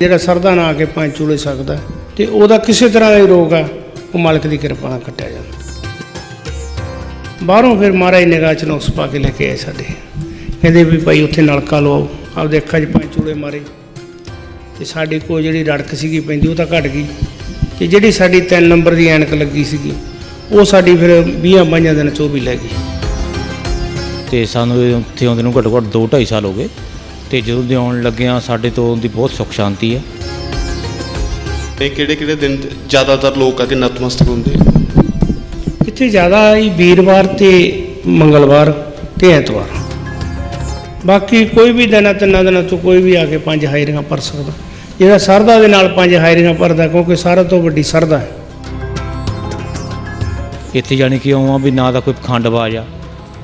ਜਿਹੜਾ ਸਰਦਾ ਨਾ ਆ ਕੇ ਪੰਜ ਚੂਲੇ ਸਕਦਾ ਤੇ ਉਹਦਾ ਕਿਸੇ ਤਰ੍ਹਾਂ ਦਾ ਰੋਗ ਆ, ਉਹ ਮਾਲਕ ਦੀ ਕਿਰਪਾ ਨਾਲ ਕੱਟਿਆ ਜਾਂਦਾ। ਬਾਹਰੋਂ ਫਿਰ ਮਹਾਰਾਜ ਨਿਗਾਹ ਚ ਨੁਕਸ ਪਾ ਕੇ ਲੈ ਕੇ ਆਏ ਸਾਡੇ। ਕਹਿੰਦੇ ਵੀ ਭਾਈ ਉੱਥੇ ਨਲਕਾ ਲਵਾਓ, ਆਪਦੇ ਅੱਖਾਂ 'ਚ ਪੰਜ ਚੂਲੇ ਮਾਰੇ। ਤੇ ਸਾਡੀ ਕੋਲ ਜਿਹੜੀ ਰੜਕ ਸੀਗੀ ਪੈਂਦੀ, ਉਹ ਤਾਂ ਘਟ ਗਈ। ਤੇ ਜਿਹੜੀ ਸਾਡੀ 3 ਨੰਬਰ ਦੀ ਐਨਕ ਲੱਗੀ ਸੀਗੀ, ਉਹ ਸਾਡੀ ਫਿਰ 20 ਬਾਈਆਂ ਦਿਨ ਚ ਉਹ ਵੀ ਲੈ ਗਈ। ਤੇ ਸਾਨੂੰ ਉੱਥੇ ਆਉਂਦੇ ਨੂੰ ਘੱਟੋ ਘੱਟ 2 2.5 ਸਾਲ ਹੋ ਗਏ। ਤੇ ਜਦੋਂ ਦੇ ਆਉਣ ਲੱਗਿਆਂ ਸਾਡੇ ਤੋਂ ਦੀ ਬਹੁਤ ਸੁੱਖ ਸ਼ਾਂਤੀ ਹੈ। ਤੇ ਕਿਹੜੇ ਕਿਹੜੇ ਦਿਨ ਜ਼ਿਆਦਾਤਰ ਲੋਕ ਆ ਕੇ ਨਤਮਸਤਕ ਹੁੰਦੇ ਆ? ਇੱਥੇ ਜ਼ਿਆਦਾ ਹੀ ਵੀਰਵਾਰ ਤੇ ਮੰਗਲਵਾਰ ਤੇ ਐਤਵਾਰ। ਬਾਕੀ ਕੋਈ ਵੀ ਦਿਨਾਂ ਤਿੰਨਾਂ ਦਿਨਾਂ ਤੋਂ ਕੋਈ ਵੀ ਆ ਕੇ ਪੰਜ ਹਾਇਰੀਆਂ ਭਰ ਸਕਦਾ। ਜਿਹੜਾ ਸਰਦਾ ਦੇ ਨਾਲ ਪੰਜ ਹਾਇਰੀਆਂ ਭਰਦਾ ਕਿਉਂਕਿ ਸਾਰਿਆਂ ਤੋਂ ਵੱਡੀ ਸਰਦਾ ਹੈ। ਇੱਥੇ ਜਾਣੀ ਕਿ ਆਉਂ ਆ ਵੀ ਨਾ ਤਾਂ ਕੋਈ ਪਖੰਡਬਾਜ਼ ਆ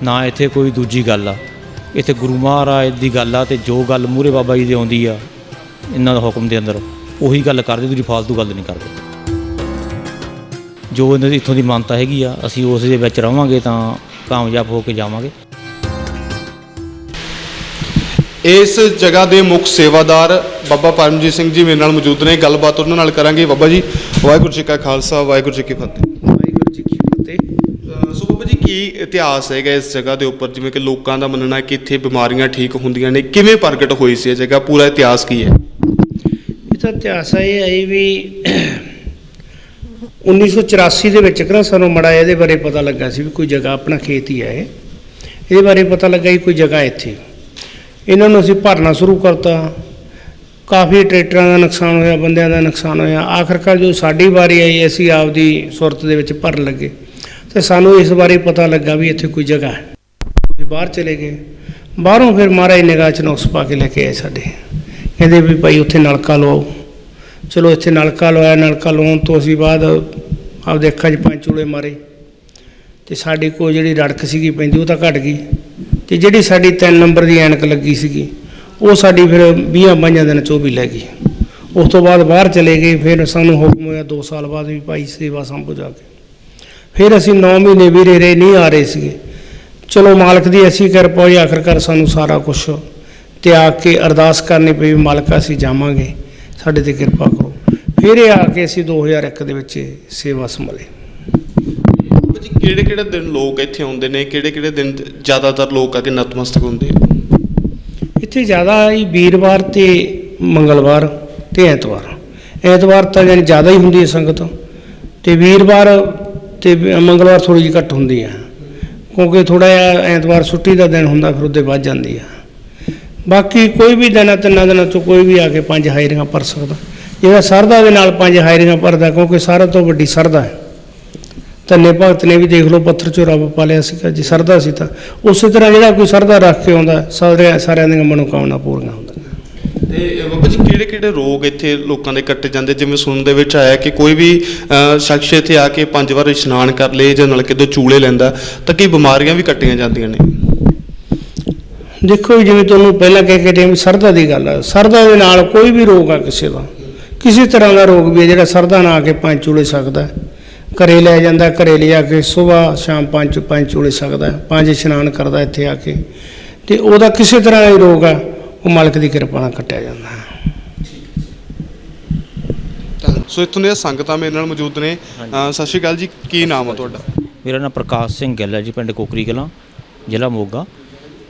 ਨਾ ਇੱਥੇ ਕੋਈ ਦੂਜੀ ਗੱਲ ਆ। ਇੱਥੇ ਗੁਰੂ ਮਹਾਰਾਜ ਦੀ ਗੱਲ ਆ ਤੇ ਜੋ ਗੱਲ ਮੂਰੇ ਬਾਬਾ ਜੀ ਦੇ ਆਉਂਦੀ ਆ, ਇਹਨਾਂ ਦਾ ਹੁਕਮ ਦੇ ਅੰਦਰ ਉਹੀ ਗੱਲ ਕਰਦੇ ਤੁਸੀਂ ਫਾਲਤੂ ਗੱਲ ਨਹੀਂ ਕਰਦੇ। ਜੋ ਇਹਨਾਂ ਦੀ ਇੱਥੋਂ ਦੀ ਮਾਨਤਾ ਹੈਗੀ ਆ, ਅਸੀਂ ਉਸ ਦੇ ਵਿੱਚ ਰਵਾਂਗੇ ਤਾਂ ਕਾਮਯਾਬ ਹੋ ਕੇ ਜਾਵਾਂਗੇ। ਇਸ ਜਗ੍ਹਾ ਦੇ ਮੁੱਖ ਸੇਵਾਦਾਰ ਬਾਬਾ ਪਰਮਜੀਤ ਸਿੰਘ ਜੀ ਮੇਰੇ ਨਾਲ ਮੌਜੂਦ ਨੇ। ਗੱਲਬਾਤ ਉਹਨਾਂ ਨਾਲ ਕਰਾਂਗੇ ਬਾਬਾ ਜੀ। ਵਾਹਿਗੁਰੂ ਜੀ ਕਾ ਖਾਲਸਾ, ਵਾਹਿਗੁਰੂ ਜੀ ਕੀ ਫਤਿਹ ਵਾਹਿਗੁਰੂ ਜੀ ਕੀ ਫਤਿਹ ਅਹ ਜੀ ਕੀ ਇਤਿਹਾਸ ਹੈਗਾ ਇਸ ਜਗ੍ਹਾ ਦੇ ਉੱਪਰ? ਜਿਵੇਂ ਕਿ ਲੋਕਾਂ ਦਾ ਮੰਨਣਾ ਹੈ ਕਿ ਇੱਥੇ ਬਿਮਾਰੀਆਂ ਠੀਕ ਹੁੰਦੀਆਂ ਨੇ। ਕਿਵੇਂ ਪ੍ਰਗਟ ਹੋਈ ਸੀ ਇਹ ਜਗ੍ਹਾ? ਪੂਰਾ ਇਤਿਹਾਸ ਕੀ ਹੈ? ਇਹ ਤਾਂ ਇਤਿਹਾਸ ਇਹ ਹੈ ਵੀ 1984 ਦੇ ਵਿੱਚ ਕਿਹੜਾ ਸਾਨੂੰ ਮੜਾ ਇਹਦੇ ਬਾਰੇ ਪਤਾ ਲੱਗਾ ਸੀ ਵੀ ਕੋਈ ਜਗ੍ਹਾ ਆਪਣਾ ਖੇਤ ਹੀ ਹੈ ਇਹਦੇ ਬਾਰੇ ਪਤਾ ਲੱਗਾ ਵੀ ਕੋਈ ਜਗ੍ਹਾ ਇੱਥੇ। ਇਹਨਾਂ ਨੂੰ ਅਸੀਂ ਭਰਨਾ ਸ਼ੁਰੂ ਕਰਤਾ। ਕਾਫੀ ਟਰੈਕਟਰਾਂ ਦਾ ਨੁਕਸਾਨ ਹੋਇਆ, ਬੰਦਿਆਂ ਦਾ ਨੁਕਸਾਨ ਹੋਇਆ। ਆਖਰਕਾਰ ਜੋ ਸਾਡੀ ਵਾਰੀ ਆਈ, ਅਸੀਂ ਆਪਦੀ ਸੁਰਤ ਦੇ ਵਿੱਚ ਭਰਨ ਲੱਗੇ। ਤੇ ਸਾਨੂੰ ਇਸ ਬਾਰੇ ਪਤਾ ਲੱਗਾ ਵੀ ਇੱਥੇ ਕੋਈ ਜਗ੍ਹਾ ਹੈ। ਅਸੀਂ ਬਾਹਰ ਚਲੇ ਗਏ। ਬਾਹਰੋਂ ਫਿਰ ਮਹਾਰਾਜ ਨਿਗਾਹ ਚ ਨੁਕਸ ਪਾ ਕੇ ਲੈ ਕੇ ਆਏ ਸਾਡੇ। ਕਹਿੰਦੇ ਵੀ ਭਾਈ ਉੱਥੇ ਨਲਕਾ ਲਵਾਓ। ਚਲੋ ਇੱਥੇ ਨਲਕਾ ਲਵਾਇਆ। ਨਲਕਾ ਲਵਾਉਣ ਤੋਂ ਅਸੀਂ ਬਾਅਦ ਆਪ ਦੇਖਾਂ 'ਚ ਪੰਜ ਚੂਲੇ ਮਾਰੇ। ਤੇ ਸਾਡੇ ਕੋਲ ਜਿਹੜੀ ਰੜਕ ਸੀਗੀ ਪੈਂਦੀ, ਉਹ ਤਾਂ ਘਟ ਗਈ। ਤੇ ਜਿਹੜੀ ਸਾਡੀ 3 ਨੰਬਰ ਦੀ ਐਨਕ ਲੱਗੀ ਸੀਗੀ, ਉਹ ਸਾਡੀ ਫਿਰ 20 ਬਾਈਆਂ ਦਿਨ ਚ ਉਹ ਵੀ ਲੈ ਗਈ। ਉਸ ਤੋਂ ਬਾਅਦ ਬਾਹਰ ਚਲੇ ਗਏ। ਫਿਰ ਸਾਨੂੰ ਹੁਕਮ ਹੋਇਆ 2 ਸਾਲ ਬਾਅਦ ਵੀ ਭਾਈ ਸੇਵਾ ਸੰਭੋ ਜਾ ਕੇ। ਫਿਰ ਅਸੀਂ 9 ਮਹੀਨੇ ਵੀਰੇ ਰਹੇ ਨਹੀਂ ਆ ਰਹੇ ਸੀਗੇ। ਚਲੋ ਮਾਲਕ ਦੀ ਐਸੀ ਕਿਰਪਾ ਹੋਈ ਆਖਰਕਾਰ ਸਾਨੂੰ ਸਾਰਾ ਕੁਝ ਤਿਆਗ ਕੇ ਅਰਦਾਸ ਕਰਨੀ ਪਈ ਵੀ ਮਾਲਕਾ ਅਸੀਂ ਜਾਵਾਂਗੇ ਸਾਡੇ ਤੇ ਕਿਰਪਾ ਕਰੋ। ਫਿਰ ਇਹ ਆ ਕੇ ਅਸੀਂ 2001 ਦੇ ਵਿੱਚ ਸੇਵਾ ਸੰਭਾਲੀ। ਜੀ ਕਿਹੜੇ ਕਿਹੜੇ ਦਿਨ ਲੋਕ ਇੱਥੇ ਆਉਂਦੇ ਨੇ? ਕਿਹੜੇ ਕਿਹੜੇ ਦਿਨ ਜ਼ਿਆਦਾਤਰ ਲੋਕ ਆ ਕੇ ਨਤਮਸਤਕ ਹੁੰਦੇ ਇੱਥੇ ਜ਼ਿਆਦਾ ਹੀ ਵੀਰਵਾਰ ਤੇ ਮੰਗਲਵਾਰ ਤੇ ਐਤਵਾਰ। ਐਤਵਾਰ ਤਾਂ ਯਾਨੀ ਜ਼ਿਆਦਾ ਹੀ ਹੁੰਦੀ ਹੈ ਸੰਗਤ। ਤੇ ਵੀਰਵਾਰ ਤੇ ਮੰਗਲਵਾਰ ਥੋੜੀ ਜਿਹੀ ਘੱਟ ਹੁੰਦੀ ਹੈ ਕਿਉਂਕਿ ਥੋੜਾ ਜਿਹਾ ਐਤਵਾਰ ਛੁੱਟੀ ਦਾ ਦਿਨ ਹੁੰਦਾ, ਫਿਰ ਉਹਦੇ ਵੱਧ ਜਾਂਦੀ ਆ। ਬਾਕੀ ਕੋਈ ਵੀ ਦਿਨ, ਤਿੰਨਾਂ ਦਿਨਾਂ ਤੋਂ ਕੋਈ ਵੀ ਆ ਕੇ ਪੰਜ ਹਾਇਰੀਆਂ ਭਰ ਸਕਦਾ। ਜਿਹੜਾ ਸਰਦਾ ਦੇ ਨਾਲ ਪੰਜ ਹਾਇਰੀਆਂ ਭਰਦਾ, ਕਿਉਂਕਿ ਸਾਰਿਆਂ ਤੋਂ ਵੱਡੀ ਸਰਦਾ ਹੈ। ਧੰਨੇ ਭਗਤ ਨੇ ਵੀ ਦੇਖ ਲਓ, ਪੱਥਰ ਚੋਂ ਰੱਬ ਪਾਲਿਆ ਸੀਗਾ, ਜੇ ਸਰਦਾ ਸੀ ਤਾਂ। ਉਸੇ ਤਰ੍ਹਾਂ ਜਿਹੜਾ ਕੋਈ ਸਰਦਾ ਰੱਖ ਕੇ ਆਉਂਦਾ ਸਾਰੇ ਸਾਰਿਆਂ ਦੀਆਂ ਮਨੋਕਾਮਨਾ ਪੂਰੀਆਂ ਕਿਹੜੇ ਰੋਗ ਇੱਥੇ ਲੋਕਾਂ ਦੇ ਕੱਟੇ ਜਾਂਦੇ? ਜਿਵੇਂ ਸੁਣਨ ਦੇ ਵਿੱਚ ਆਇਆ ਕਿ ਕੋਈ ਵੀ ਸ਼ਖਸ ਇੱਥੇ ਆ ਕੇ ਪੰਜ ਵਾਰ ਇਸ਼ਨਾਨ ਕਰ ਲੇ ਜਾਂ ਨਲਕੇ ਤੋਂ ਚੂਲੇ ਲੈਂਦਾ ਤਾਂ ਕਈ ਬਿਮਾਰੀਆਂ ਵੀ ਕੱਟੀਆਂ ਜਾਂਦੀਆਂ ਨੇ? ਦੇਖੋ ਜੀ, ਜਿਵੇਂ ਤੁਹਾਨੂੰ ਪਹਿਲਾਂ ਕਹਿ ਕੇ ਟਾਈਮ ਸਰਦਾ ਦੀ ਗੱਲ ਆ। ਸਰਦਾ ਦੇ ਨਾਲ ਕੋਈ ਵੀ ਰੋਗ ਆ ਕਿਸੇ ਦਾ। ਕਿਸੇ ਤਰ੍ਹਾਂ ਦਾ ਰੋਗ ਵੀ ਹੈ ਜਿਹੜਾ ਸਰਦਾ ਨਾਲ ਆ ਕੇ ਪੰਜ ਚੂਲੇ ਸਕਦਾ ਹੈ। ਘਰੇ ਲੈ ਜਾਂਦਾ ਘਰੇ ਲਿਆ ਕੇ ਸਵੇਰ ਸ਼ਾਮ ਪੰਜ ਪੰਜ ਚੂਲੇ ਸਕਦਾ ਪੰਜ ਇਸ਼ਨਾਨ ਕਰਦਾ ਇੱਥੇ ਆ ਕੇ। ਤੇ ਉਹਦਾ ਕਿਸੇ ਤਰ੍ਹਾਂ ਦਾ ਰੋਗ ਆ ਉਹ ਮਾਲਕ ਦੀ ਕਿਰਪਾ ਨਾਲ ਕੱਟਿਆ ਜਾਂਦਾ ਹੈ ਸੋ ਇੱਥੋਂ ਦੀਆਂ ਸੰਗਤਾਂ ਮੇਰੇ ਨਾਲ ਮੌਜੂਦ ਨੇ। ਸਤਿ ਸ਼੍ਰੀ ਅਕਾਲ ਜੀ ਕੀ ਨਾਮ ਆ ਤੁਹਾਡਾ? ਮੇਰਾ ਨਾਮ ਪ੍ਰਕਾਸ਼ ਸਿੰਘ ਗਿੱਲ ਹੈ ਜੀ ਪਿੰਡ ਕੋਕਰੀ ਕਲਾਂ ਜ਼ਿਲ੍ਹਾ ਮੋਗਾ।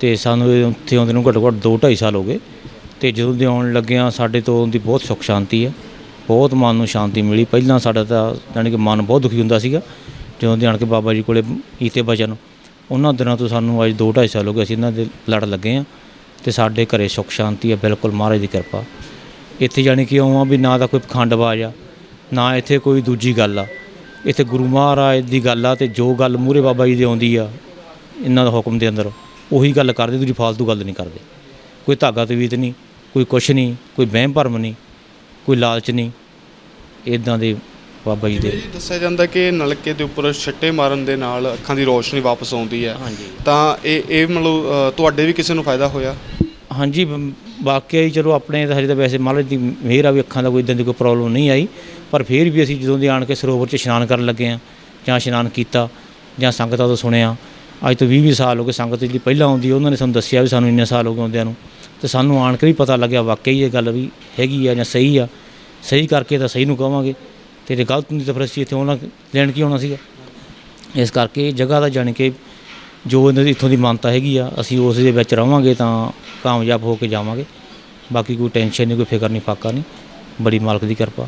ਤੇ ਸਾਨੂੰ ਇਹ ਉੱਥੇ ਆਉਂਦੇ ਨੂੰ ਘੱਟੋ ਘੱਟ 2 2.5 ਸਾਲ ਹੋ ਗਏ। ਤੇ ਜਦੋਂ ਦੇ ਆਉਣ ਲੱਗਿਆਂ ਸਾਡੇ ਤੋਂ ਦੀ ਬਹੁਤ ਸੁੱਖ ਸ਼ਾਂਤੀ ਹੈ। ਬਹੁਤ ਮਨ ਨੂੰ ਸ਼ਾਂਤੀ ਮਿਲੀ। ਪਹਿਲਾਂ ਸਾਡਾ ਤਾਂ ਜਾਣੀ ਕਿ ਮਨ ਬਹੁਤ ਦੁਖੀ ਹੁੰਦਾ ਸੀਗਾ ਜਦੋਂ ਦੇ ਆਣ ਕੇ ਬਾਬਾ ਜੀ ਕੋਲੇ ਕੀਤੇ ਬਚਨ। ਉਹਨਾਂ ਦਿਨਾਂ ਤੋਂ ਸਾਨੂੰ ਅੱਜ 2 2.5 ਸਾਲ ਹੋ ਗਏ ਅਸੀਂ ਇਹਨਾਂ ਦੇ ਲੜ ਲੱਗੇ ਆ ਤੇ ਸਾਡੇ ਘਰੇ ਸੁੱਖ ਸ਼ਾਂਤੀ ਹੈ ਬਿਲਕੁਲ ਮਹਾਰਾਜ ਦੀ ਕਿਰਪਾ। ਇੱਥੇ ਜਾਣੀ ਕਿ ਆਉਂ ਆ ਵੀ ਨਾ ਤਾਂ ਕੋਈ ਪਖੰਡਬਾਜ਼ ਆ ਨਾ ਇੱਥੇ ਕੋਈ ਦੂਜੀ ਗੱਲ ਆ। ਇੱਥੇ ਗੁਰੂ ਮਹਾਰਾਜ ਦੀ ਗੱਲ ਆ ਤੇ ਜੋ ਗੱਲ ਮੂਰੇ ਬਾਬਾ ਜੀ ਦੀ ਆਉਂਦੀ ਆ ਇਹਨਾਂ ਦਾ ਹੁਕਮ ਦੇ ਅੰਦਰ ਉਹੀ ਗੱਲ ਕਰਦੇ ਦੂਜੀ ਫਾਲਤੂ ਗੱਲ ਨਹੀਂ ਕਰਦੇ। ਕੋਈ ਧਾਗਾ ਤਵੀਤ ਨਹੀਂ ਕੋਈ ਕੁਛ ਨਹੀਂ ਕੋਈ ਵਹਿਮ ਭਰਮ ਨਹੀਂ ਕੋਈ ਲਾਲਚ ਨਹੀਂ। ਇਦਾਂ ਦੇ ਬਾਬਾ ਜੀ ਦੇ। ਦੱਸਿਆ ਜਾਂਦਾ ਕਿ ਨਲਕੇ ਦੇ ਉੱਪਰ ਛੱਟੇ ਮਾਰਨ ਦੇ ਨਾਲ ਅੱਖਾਂ ਦੀ ਰੋਸ਼ਨੀ ਵਾਪਸ ਆਉਂਦੀ ਹੈ। ਤਾਂ ਇਹ ਇਹ ਮਤਲਬ ਤੁਹਾਡੇ ਵੀ ਕਿਸੇ ਨੂੰ ਫਾਇਦਾ ਹੋਇਆ? ਹਾਂਜੀ, ਬ- ਵਾਕਿਆ ਹੀ ਚਲੋ ਆਪਣੇ ਤਾਂ ਹਜੇ ਤਾਂ ਵੈਸੇ ਮਹਾਰਾਜ ਦੀ ਮਿਹਰ ਆ ਵੀ ਅੱਖਾਂ ਦਾ ਕੋਈ ਇਦਾਂ ਦੀ ਕੋਈ ਪ੍ਰੋਬਲਮ ਨਹੀਂ ਆਈ, ਪਰ ਫਿਰ ਵੀ ਅਸੀਂ ਜਦੋਂ ਦੇ ਆਣ ਕੇ ਸਰੋਵਰ 'ਚ ਇਸ਼ਨਾਨ ਕਰਨ ਲੱਗੇ ਆ ਜਾਂ ਇਸ਼ਨਾਨ ਕੀਤਾ, ਜਾਂ ਸੰਗਤਾਂ ਤੋਂ ਸੁਣਿਆ, ਅੱਜ ਤੋਂ 20 20 ਸਾਲ ਹੋ ਗਏ ਸੰਗਤ ਜਿਹੜੀ ਪਹਿਲਾਂ ਆਉਂਦੀ ਉਹਨਾਂ ਨੇ ਸਾਨੂੰ ਦੱਸਿਆ ਵੀ ਸਾਨੂੰ ਇੰਨੇ ਸਾਲ ਹੋ ਗਏ ਆਉਂਦਿਆਂ ਨੂੰ, ਤੇ ਸਾਨੂੰ ਆਣ ਕੇ ਵੀ ਪਤਾ ਲੱਗਿਆ ਵਾਕਿਆ ਹੀ ਇਹ ਗੱਲ ਵੀ ਹੈਗੀ ਆ ਜਾਂ ਸਹੀ ਆ, ਸਹੀ ਕਰਕੇ ਤਾਂ ਸਹੀ ਨੂੰ ਕਹਾਂਗੇ ਤੇ ਜੇ ਗਲਤ ਹੁੰਦੀ ਤਾਂ ਫਿਰ ਅਸੀਂ ਇੱਥੇ ਆਉਣਾ, ਲੈਣ ਕੀ ਆਉਣਾ ਸੀਗਾ? ਇਸ ਕਰਕੇ ਜਗ੍ਹਾ ਦਾ ਜਾਣੀ ਕਿ ਜੋ ਇਹਨਾਂ ਦੀ, ਇੱਥੋਂ ਦੀ ਮਾਨਤਾ ਹੈਗੀ ਆ, ਅਸੀਂ ਉਸ ਦੇ ਵਿੱਚ ਰਵਾਂਗੇ ਤਾਂ ਕਾਮਯਾਬ ਹੋ ਕੇ ਜਾਵਾਂਗੇ। ਬਾਕੀ ਕੋਈ ਟੈਨਸ਼ਨ ਨਹੀਂ, ਕੋਈ ਫਿਕਰ ਨਹੀਂ, ਫਾਕਾ ਨਹੀਂ। ਬੜੀ ਮਾਲਕ ਦੀ ਕਿਰਪਾ।